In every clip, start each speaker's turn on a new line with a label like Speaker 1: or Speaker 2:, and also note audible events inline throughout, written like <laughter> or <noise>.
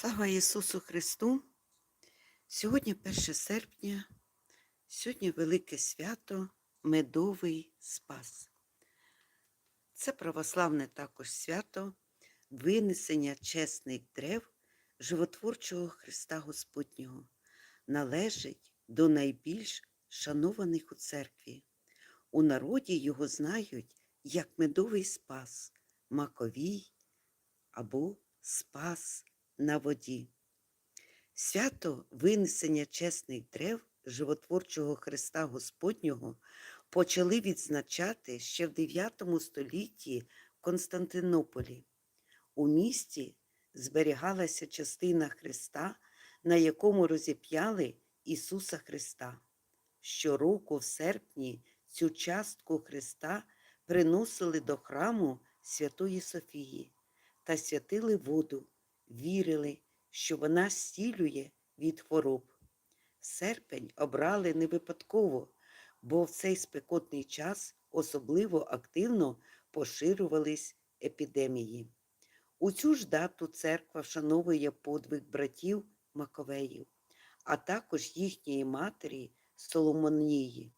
Speaker 1: Слава Ісусу Христу! Сьогодні 1 серпня, сьогодні велике свято Медовий Спас. Це православне також свято винесення чесних древ животворчого Христа Господнього, належить до найбільш шанованих у церкві. У народі його знають як медовий спас, маковій або спас на воді. Свято винесення чесних древ животворчого Христа Господнього почали відзначати ще в 9 столітті в Константинополі. У місті зберігалася частина Христа, на якому розіп'яли Ісуса Христа. Щороку в серпні цю частку Христа приносили до храму Святої Софії та святили воду, вірили, що вона зцілює від хвороб. Серпень обрали не випадково, бо в цей спекотний час особливо активно поширювались епідемії. У цю ж дату церква вшановує подвиг братів Маковеїв, а також їхньої матері Соломонії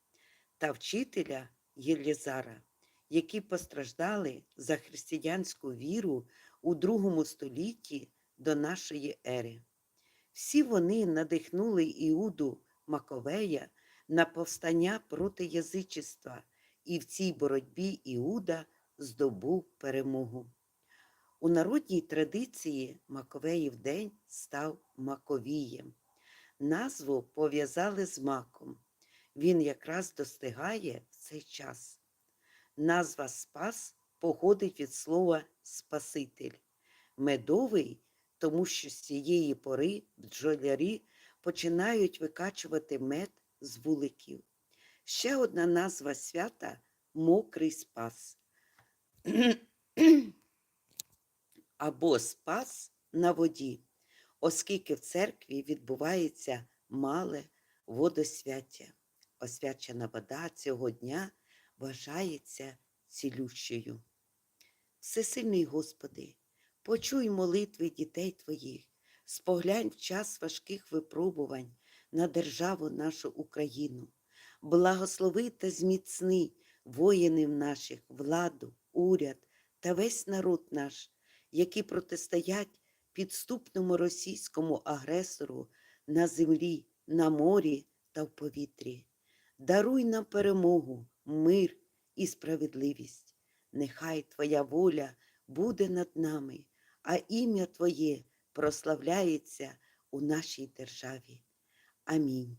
Speaker 1: та вчителя Єлізара, які постраждали за християнську віру у другому столітті до нашої ери. Всі вони надихнули Іуду Маковея на повстання проти язичества, і в цій боротьбі Іуда здобув перемогу. У народній традиції Маковеїв день став Маковієм. Назву пов'язали з маком. Він якраз достигає в цей час. Назва Спас походить від слова Спаситель. Медовий, тому що з цієї пори бджолярі починають викачувати мед з вуликів. Ще одна назва свята мокрий спас. <clears throat> Або спас на воді, оскільки в церкві відбувається мале водосвяття. Освячена вода цього дня вважається цілющою. Всесильний Господи, почуй молитви дітей Твоїх, споглянь в час важких випробувань на державу нашу Україну, благослови та зміцни воїнів наших, владу, уряд та весь народ наш, які протистоять підступному російському агресору на землі, на морі та в повітрі. Даруй нам перемогу, мир і справедливість. Нехай Твоя воля буде над нами, а ім'я Твоє прославляється у нашій державі. Амінь.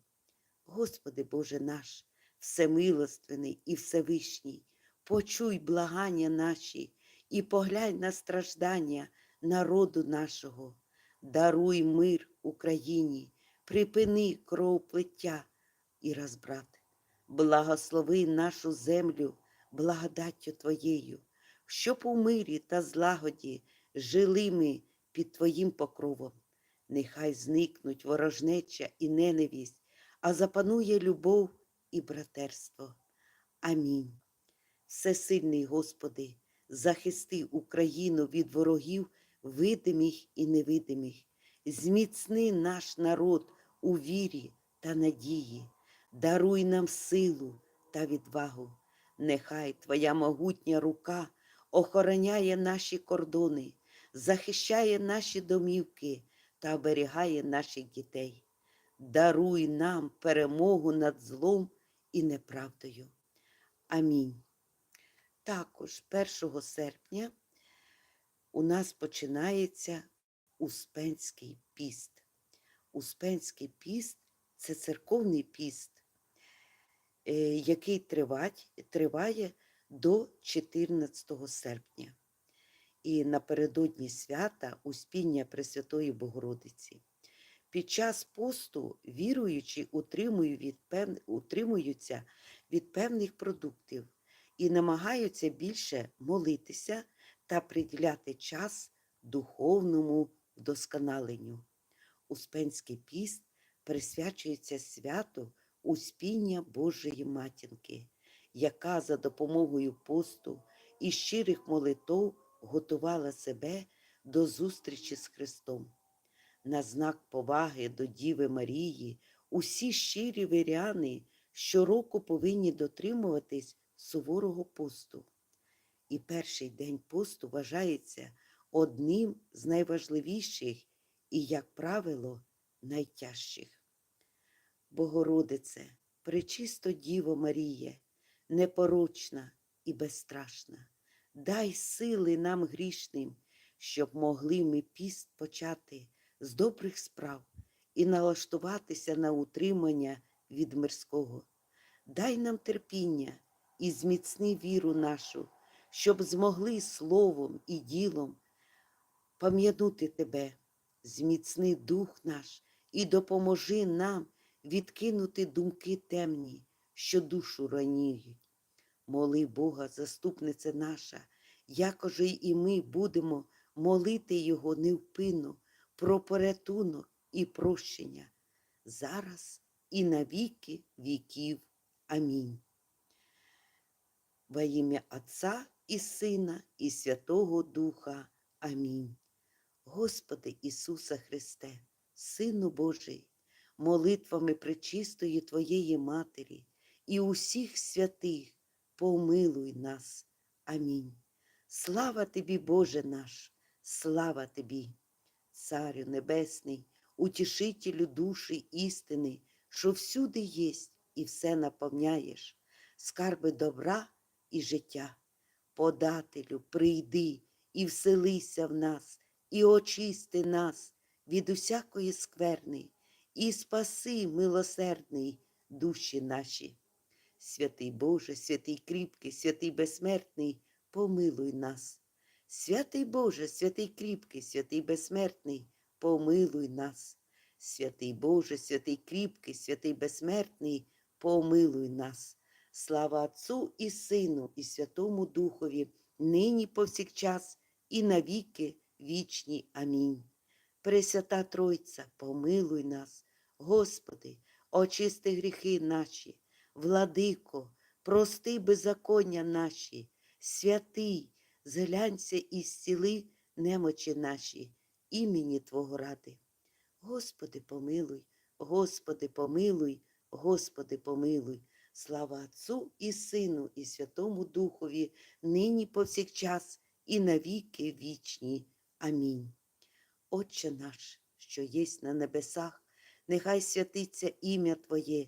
Speaker 1: Господи Боже наш, всемилостивний і Всевишній, почуй благання наші і поглянь на страждання народу нашого. Даруй мир Україні, припини кровоплиття і розбрат. Благослови нашу землю благодаттю Твоєю, щоб у мирі та злагоді жили ми під Твоїм покровом. Нехай зникнуть ворожнеча і ненависть, а запанує любов і братерство. Амінь. Всесильний Господи, захисти Україну від ворогів видимих і невидимих, зміцни наш народ у вірі та надії, даруй нам силу та відвагу. Нехай Твоя могутня рука охороняє наші кордони, захищає наші домівки та оберігає наших дітей. Даруй нам перемогу над злом і неправдою. Амінь. Також 1 серпня у нас починається Успенський піст. Успенський піст це церковний піст, е, який триває до 14 серпня. І напередодні свята Успіння Пресвятої Богородиці. Під час посту віруючі утримуються від певних продуктів і намагаються більше молитися та приділяти час духовному вдосконаленню. Успенський піст присвячується святу Успіння Божої Матінки, яка за допомогою посту і щирих молитов готувала себе до зустрічі з Христом. На знак поваги до Діви Марії усі щирі віряни щороку повинні дотримуватись суворого посту. І перший день посту вважається одним з найважливіших і, як правило, найтяжчих. Богородице, пречисто Діво Маріє, непорочна і безстрашна, дай сили нам грішним, щоб могли ми піст почати з добрих справ і налаштуватися на утримання від мирського. Дай нам терпіння і зміцни віру нашу, щоб змогли словом і ділом пам'янути Тебе, зміцни дух наш і допоможи нам відкинути думки темні, що душу раніють. Моли Бога, заступниця наша, якоже і ми будемо молити Його невпинно про порятунок і прощення, зараз і на віки віків. Амінь. Во ім'я Отця і Сина, і Святого Духа. Амінь. Господи Ісуса Христе, Сину Божий, молитвами пречистої Твоєї Матері і усіх святих помилуй нас. Амінь. Слава Тобі, Боже наш, слава Тобі, Царю Небесний, утішителю душі істини, що всюди єсть і все наповняєш, скарби добра і життя. Подателю, прийди і вселися в нас, і очисти нас від усякої скверни, і спаси, милосердний, душі наші. Святий Боже, святий кріпкий, святий безсмертний, помилуй нас. Святий Боже, святий кріпкий, святий безсмертний, помилуй нас. Святий Боже, святий кріпкий, святий безсмертний, помилуй нас. Слава Отцу і Сину, і Святому Духові, нині повсякчас, і навіки вічні. Амінь. Пресвята Тройця, помилуй нас, Господи, очисти гріхи наші, владико, прости беззаконня наші, святий, зглянься і зціли немочі наші, імені Твого ради. Господи, помилуй, Господи, помилуй, Господи, помилуй. Слава Отцу і Сину, і Святому Духові, нині повсякчас, і навіки вічні. Амінь. Отче наш, що єсть на небесах, нехай святиться ім'я Твоє,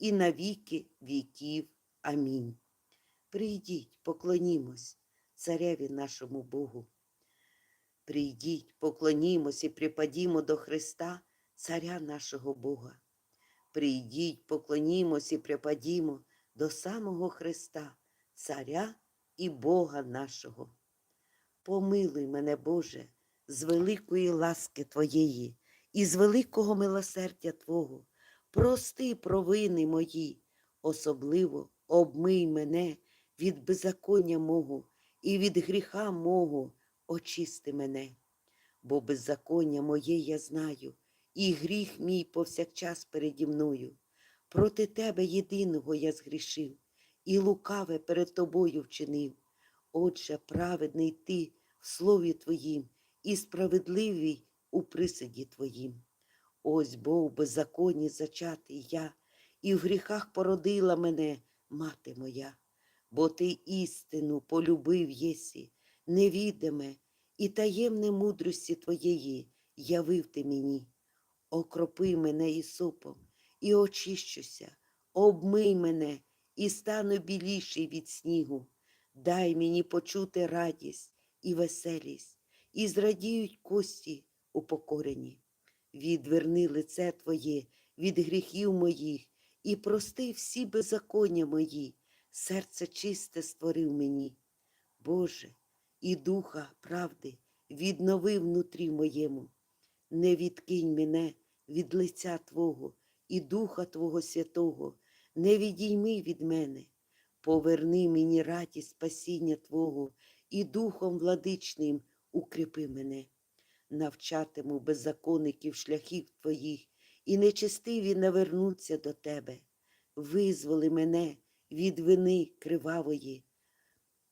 Speaker 1: і на віки віків. Амінь. Прийдіть, поклонімось цареві нашому Богу. Прийдіть, поклонімось і припадімо до Христа, Царя нашого Бога. Прийдіть, поклонімось і припадімо до самого Христа, Царя і Бога нашого. Помилуй мене, Боже, з великої ласки Твоєї і з великого милосердя Твого. Прости провини мої, особливо обмий мене від беззаконня мого і від гріха мого очисти мене. Бо беззаконня моє я знаю, і гріх мій повсякчас переді мною. Проти тебе єдиного я згрішив, і лукаве перед тобою вчинив. Отже, праведний ти в слові Твоїм, і справедливий у присуді Твоїм. Ось бо в беззаконні зачатий я, і в гріхах породила мене мати моя, бо ти істину полюбив єсі, невідоме і таємне мудрості Твоєї явив ти мені. Окропи мене ісопом і очищуся, обмий мене і стану біліший від снігу. Дай мені почути радість і веселість, і зрадіють кості упокорені. Відверни лице Твоє від гріхів моїх і прости всі беззаконня мої, серце чисте створив мені. Боже, і духа правди віднови внутрі моєму. Не відкинь мене від лиця Твого і Духа Твого Святого, не відійми від мене. Поверни мені радість спасіння Твого і Духом владичним укріпи мене. Навчатиму беззаконників шляхів Твоїх, і нечестиві навернуться до Тебе. Визволи мене від вини кривавої.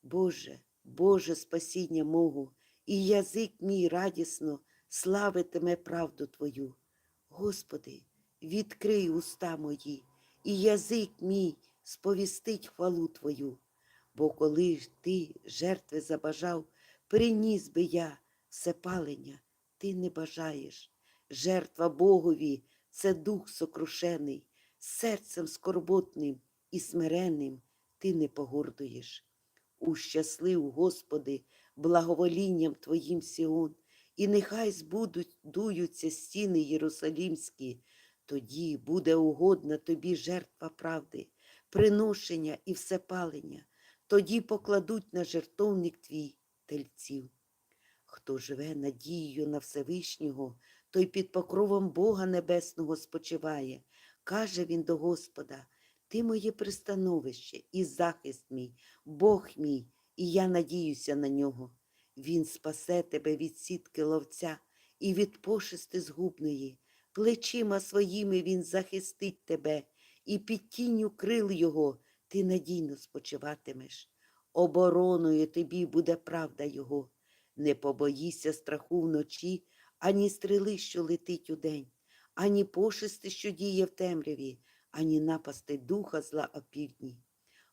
Speaker 1: Боже, Боже спасіння мого, і язик мій радісно славитиме правду Твою. Господи, відкрий уста мої, і язик мій сповістить хвалу Твою. Бо коли ж ти жертви забажав, приніс би я всепалення, ти не бажаєш. Жертва Богові це дух сокрушений, серцем скорботним і смиренним ти не погордуєш. Ущаслив, Господи, благоволінням Твоїм Сіон, і нехай збудуть дуються стіни Єрусалімські, тоді буде угодна тобі жертва правди, приношення і всепалення, тоді покладуть на жертовник твій тельців. Хто живе надією на Всевишнього, той під покровом Бога Небесного спочиває. Каже він до Господа, Ти моє пристановище і захист мій, Бог мій, і я надіюся на нього. Він спасе тебе від сітки ловця і від пошести згубної. Плечима своїми він захистить тебе, і під тінню крил його ти надійно спочиватимеш. Обороною тобі буде правда його. Не побоїся страху вночі, ані стріли, що летить удень, ані пошести, що діє в темряві, ані напасти духа зла опівдні.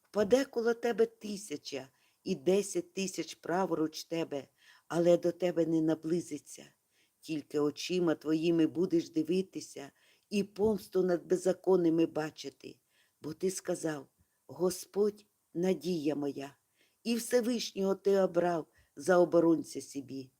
Speaker 1: Впаде коло тебе тисяча і десять тисяч праворуч тебе, але до тебе не наблизиться. Тільки очима твоїми будеш дивитися і помсту над беззаконними бачити. Бо ти сказав, Господь надія моя, і Всевишнього ти обрав за оборонця собі.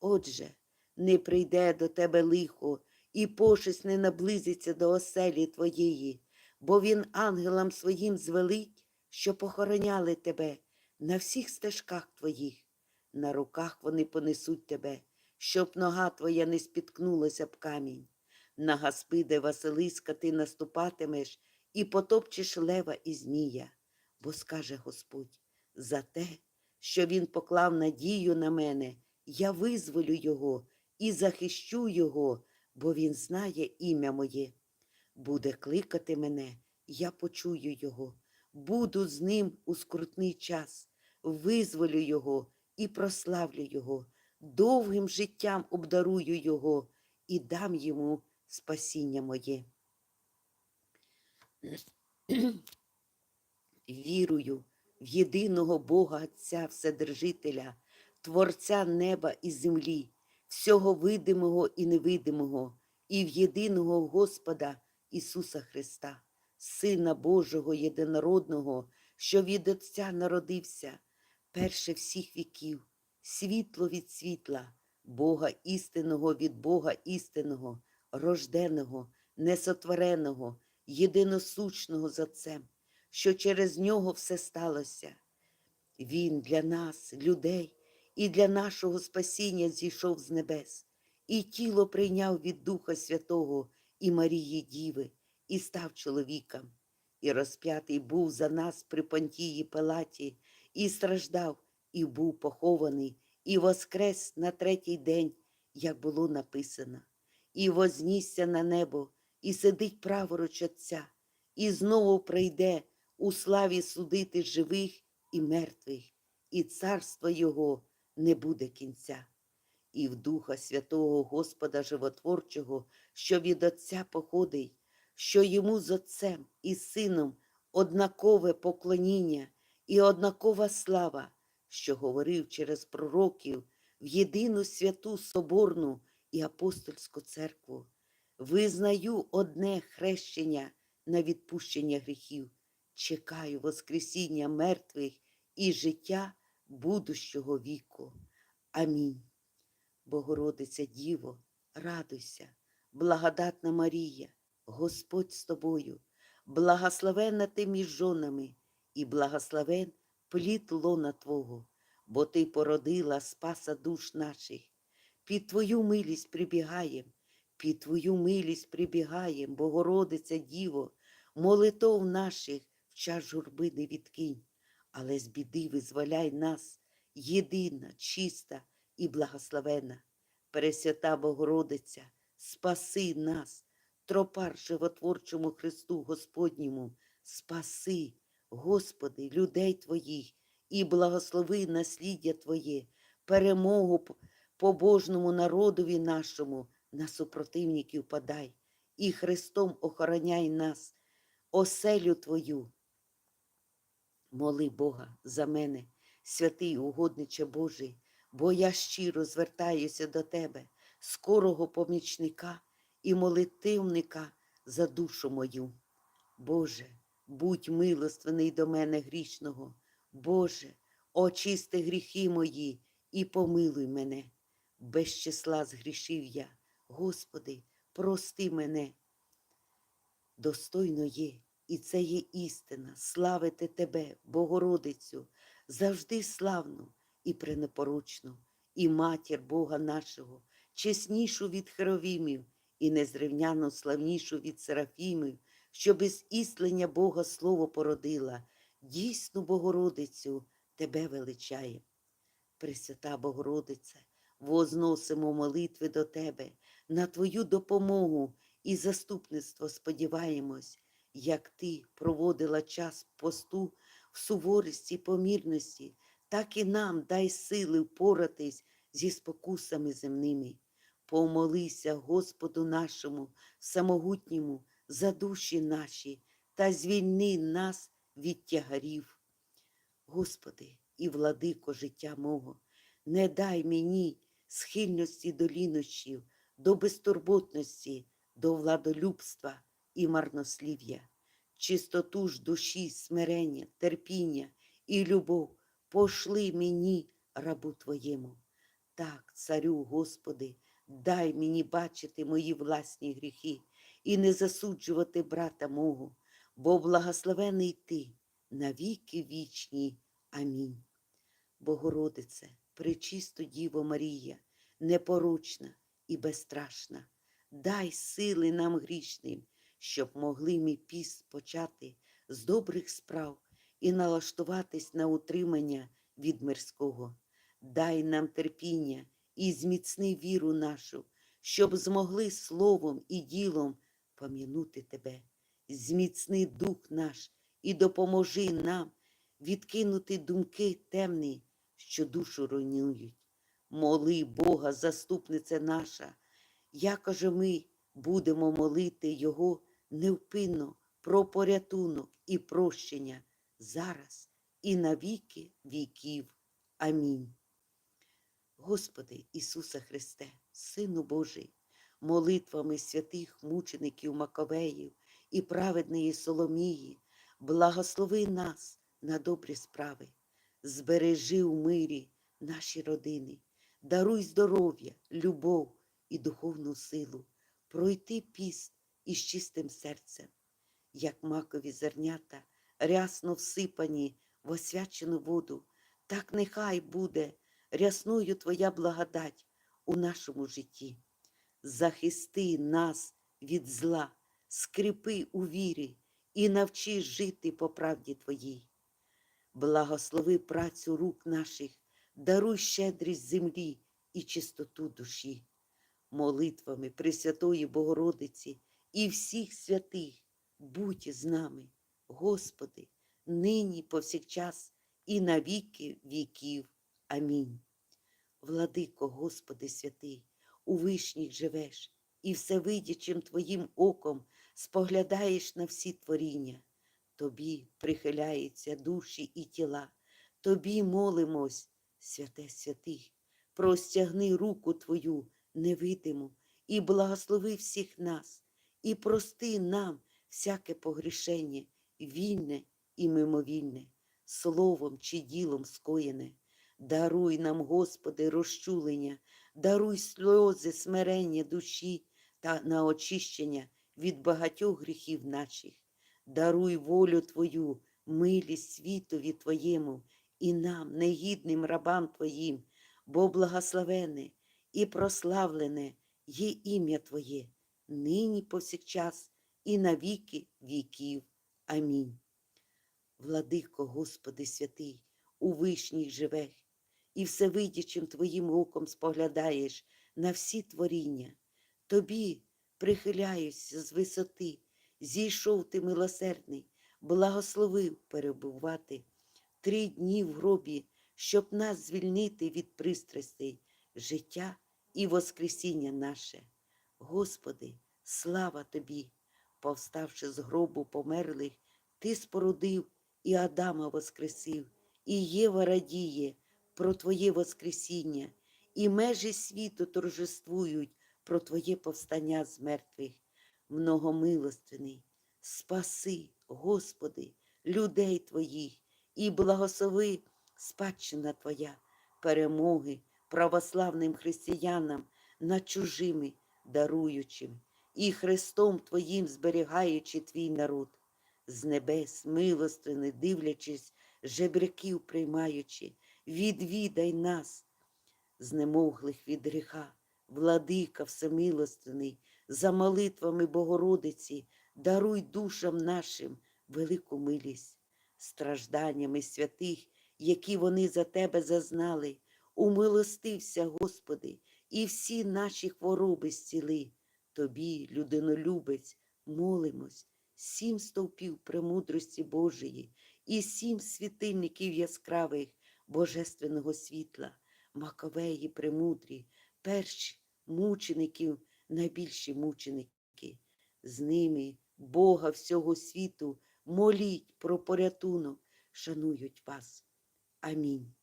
Speaker 1: Отже, не прийде до тебе лихо, і пошесть не наблизиться до оселі твоєї, бо він ангелам своїм звелить, що похороняли тебе на всіх стежках твоїх. На руках вони понесуть тебе, щоб нога твоя не спіткнулася б камінь. На гаспиде Василиска ти наступатимеш і потопчеш лева і змія, бо скаже Господь, за те, що він поклав надію на мене, я визволю його і захищу його, бо він знає ім'я моє. Буде кликати мене, я почую його, буду з ним у скрутний час, визволю його і прославлю його, довгим життям обдарую його і дам йому спасіння моє. <clears throat> Вірую єдиного Бога Отця Вседержителя, Творця неба і землі, всього видимого і невидимого, і в єдиного Господа Ісуса Христа, Сина Божого єдинородного, що від Отця народився, перше всіх віків, світло від світла, Бога істинного від Бога істинного, рожденого, несотвореного, єдиносущного з Отцем, що через нього все сталося. Він для нас, людей, і для нашого спасіння зійшов з небес, і тіло прийняв від Духа Святого і Марії Діви, і став чоловіком, і розп'ятий був за нас при Понтії Пилаті, і страждав, і був похований, і воскрес на третій день, як було написано, і вознісся на небо, і сидить праворуч Отця, і знову прийде у славі судити живих і мертвих, і царство Його не буде кінця. І в Духа Святого Господа Животворчого, що від Отця походить, що йому з Отцем і Сином однакове поклоніння і однакова слава, що говорив через пророків в єдину святу Соборну і апостольську церкву. Визнаю одне хрещення на відпущення гріхів, чекаю Воскресіння мертвих і життя будущого віку. Амінь. Богородиця Діво, радуйся, благодатна Марія, Господь з тобою, благословенна ти між жонами, і благословен плід лона Твого, бо Ти породила спаса душ наших. Під Твою милість прибігаєм, Під Твою милість прибігаєм, Богородиця Діво, молитов наших час журби не відкинь, але з біди визволяй нас, єдина, чиста і благословена. Пресвята Богородиця, спаси нас, тропар животворчому Христу Господньому, спаси, Господи, людей Твоїх, і благослови насліддя Твоє, перемогу побожному народові нашому, на супротивників подай, і Христом охороняй нас, оселю Твою. Моли Бога за мене, святий угодниче Божий, бо я щиро звертаюся до Тебе, скорого помічника і молитивника за душу мою. Боже, будь милостивний до мене грішного, Боже, очисти гріхи мої і помилуй мене. Без числа згрішив я, Господи, прости мене. Достойно є, і це є істина, славити Тебе, Богородицю, завжди славну і пренепоручну, і матір Бога нашого, чеснішу від херовімів і незрівняно славнішу від серафімів, що без істлення Бога Слово породила, дійсну Богородицю Тебе величає. Пресвята Богородице, возносимо молитви до Тебе, на Твою допомогу і заступництво сподіваємось, як Ти проводила час посту в суворості і помірності, так і нам дай сили впоратись зі спокусами земними. Помолися Господу нашому, самогутньому, за душі наші, та звільни нас від тягарів. Господи, і владико життя мого, не дай мені схильності до лінощів, до безтурботності, до владолюбства і марнослів'я, чистоту ж душі, смирення, терпіння і любов пошли мені, рабу Твоєму. Так, царю, Господи, дай мені бачити мої власні гріхи і не засуджувати брата мого, бо благословений Ти навіки вічні. Амінь. Богородице, пречисто Діво Марія, непорочна і безстрашна, дай сили нам грішним, щоб могли ми піст почати з добрих справ і налаштуватись на утримання від мирського. Дай нам терпіння і зміцни віру нашу, щоб змогли словом і ділом пом'янути Тебе. Зміцни дух наш і допоможи нам відкинути думки темні, що душу руйнують. Моли Бога, заступниця наша, якоже ми будемо молити Його невпинно про порятунок і прощення зараз і на віки віків. Амінь. Господи Ісусе Христе, Сину Божий, молитвами святих мучеників Маковеїв і праведної Соломії, благослови нас на добрі справи, збережи у мирі наші родини, даруй здоров'я, любов і духовну силу, пройти піст із чистим серцем, як макові зернята, рясно всипані в освячену воду, так нехай буде рясною Твоя благодать у нашому житті. Захисти нас від зла, скріпи у вірі і навчи жити по правді Твоїй. Благослови працю рук наших, даруй щедрість землі і чистоту душі. Молитвами Пресвятої Богородиці і всіх святих будь з нами, Господи, нині повсякчас і на віки віків. Амінь. Владико, Господи святий, у вишніх живеш, і всевидячим Твоїм оком споглядаєш на всі творіння. Тобі прихиляються душі і тіла, Тобі молимось, святе святих, простягни руку Твою невидиму і благослови всіх нас, і прости нам всяке погрішення, вільне і мимовільне, словом чи ділом скоєне. Даруй нам, Господи, розчулення, даруй сльози, смирення душі та на очищення від багатьох гріхів наших. Даруй волю Твою, милість світові Твоєму і нам, негідним рабам Твоїм, бо благословене і прославлене є ім'я Твоє, нині повсякчас і на віки віків. Амінь. Владико, Господи святий, у вишніх живеш, і всевидячим Твоїм оком споглядаєш на всі творіння. Тобі прихиляюся з висоти, зійшов ти милосердний, благословив перебувати три дні в гробі, щоб нас звільнити від пристрастей, життя і воскресіння наше. Господи, слава Тобі, повставши з гробу померлих, Ти спорудив і Адама воскресив, і Єва радіє про Твоє воскресіння, і межі світу торжествують про Твоє повстання з мертвих. Многомилостивний, спаси, Господи, людей Твоїх, і благослови спадщина Твоя, перемоги православним християнам над чужими даруючим, і Христом Твоїм зберігаючи Твій народ, з небес, милостини, дивлячись, жебряків приймаючи, відвідай нас, знемоглих від гріха, владика всемилостиний, за молитвами Богородиці, даруй душам нашим велику милість, стражданнями святих, які вони за тебе зазнали, умилостився, Господи, і всі наші хвороби зціли. Тобі, людинолюбець, молимось, сім стовпів премудрості Божої і сім світильників яскравих божественного світла, маковеї премудрі, перші мучеників, найбільші мученики. З ними Бога всього світу моліть про порятунок, шанують вас. Амінь.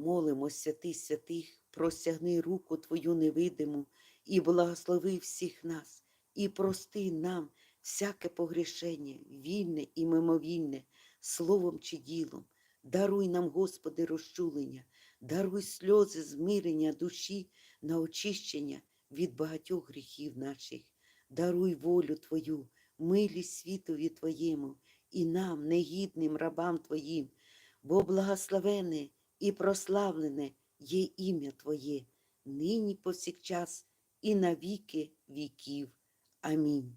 Speaker 1: Молимо, святий святих, простягни руку Твою невидиму і благослови всіх нас, і прости нам всяке погрішення, вільне і мимовільне, словом чи ділом. Даруй нам, Господи, розчулення, даруй сльози змирення душі на очищення від багатьох гріхів наших. Даруй волю Твою, милість світові Твоєму і нам, негідним рабам Твоїм, бо благословене і прославлене є ім'я Твоє, нині повсякчас і на віки віків. Амінь.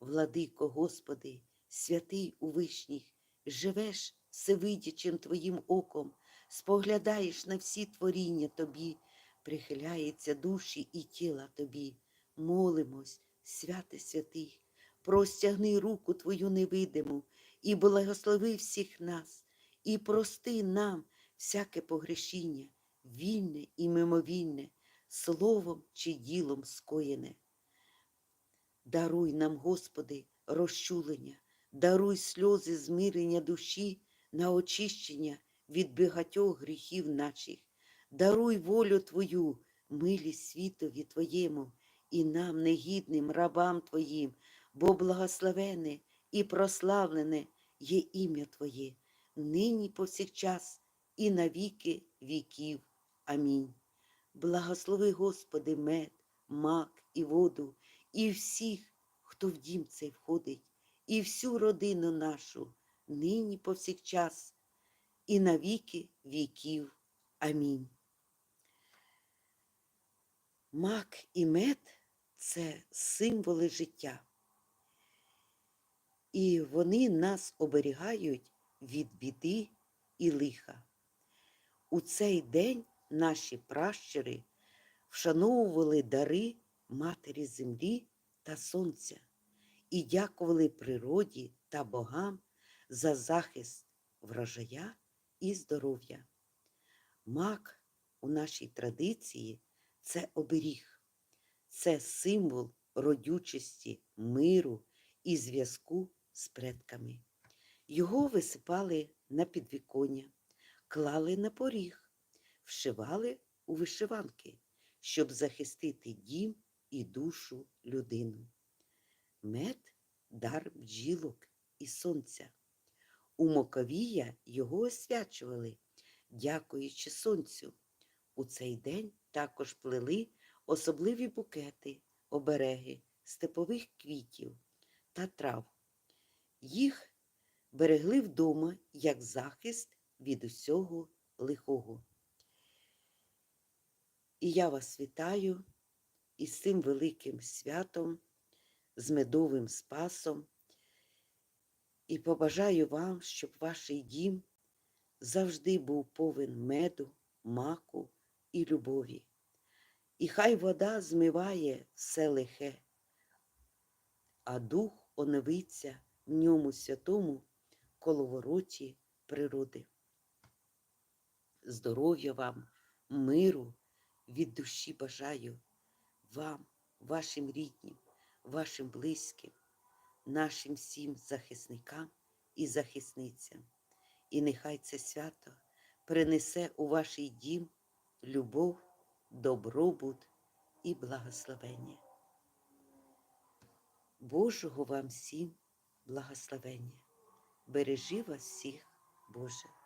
Speaker 1: Владико, Господи, святий у вишніх, живеш всевидячим Твоїм оком, споглядаєш на всі творіння Тобі, прихиляється душі і тіла Тобі. Молимось, святе святих, простягни руку Твою невидиму і благослови всіх нас, і прости нам всяке погрішіння, вільне і мимовільне, словом чи ділом скоєне. Даруй нам, Господи, розчулення, даруй сльози змирення душі на очищення від багатьох гріхів наших, даруй волю Твою, милість світові Твоєму і нам, негідним рабам Твоїм, бо благословене і прославлене є ім'я Твоє, нині повсякчас і на віки віків. Амінь. Благослови, Господи, мед, мак і воду, і всіх, хто в дім цей входить, і всю родину нашу, нині повсякчас, і на віки віків. Амінь. Мак і мед це символи життя. І вони нас оберігають від біди і лиха. У цей день наші пращури вшановували дари Матері Землі та Сонця і дякували природі та богам за захист врожая і здоров'я. Мак у нашій традиції це оберіг, це символ родючості, миру і зв'язку з предками. Його висипали на підвіконня, клали на поріг, вшивали у вишиванки, щоб захистити дім і душу людину. Мед дар бджілок і сонця. У Моковія його освячували, дякуючи сонцю. У цей день також плели особливі букети, обереги, степових квітів та трав. Їх берегли вдома як захист від усього лихого. І я вас вітаю із цим великим святом, з медовим спасом, і побажаю вам, щоб ваш дім завжди був повен меду, маку і любові. І хай вода змиває все лихе, а дух оновиться в ньому святому коловороті природи. Здоров'я вам, миру від душі бажаю вам, вашим ріднім, вашим близьким, нашим всім захисникам і захисницям. І нехай це свято принесе у ваш дім любов, добробут і благословення. Божого вам всім благословення. Бережи вас всіх, Боже.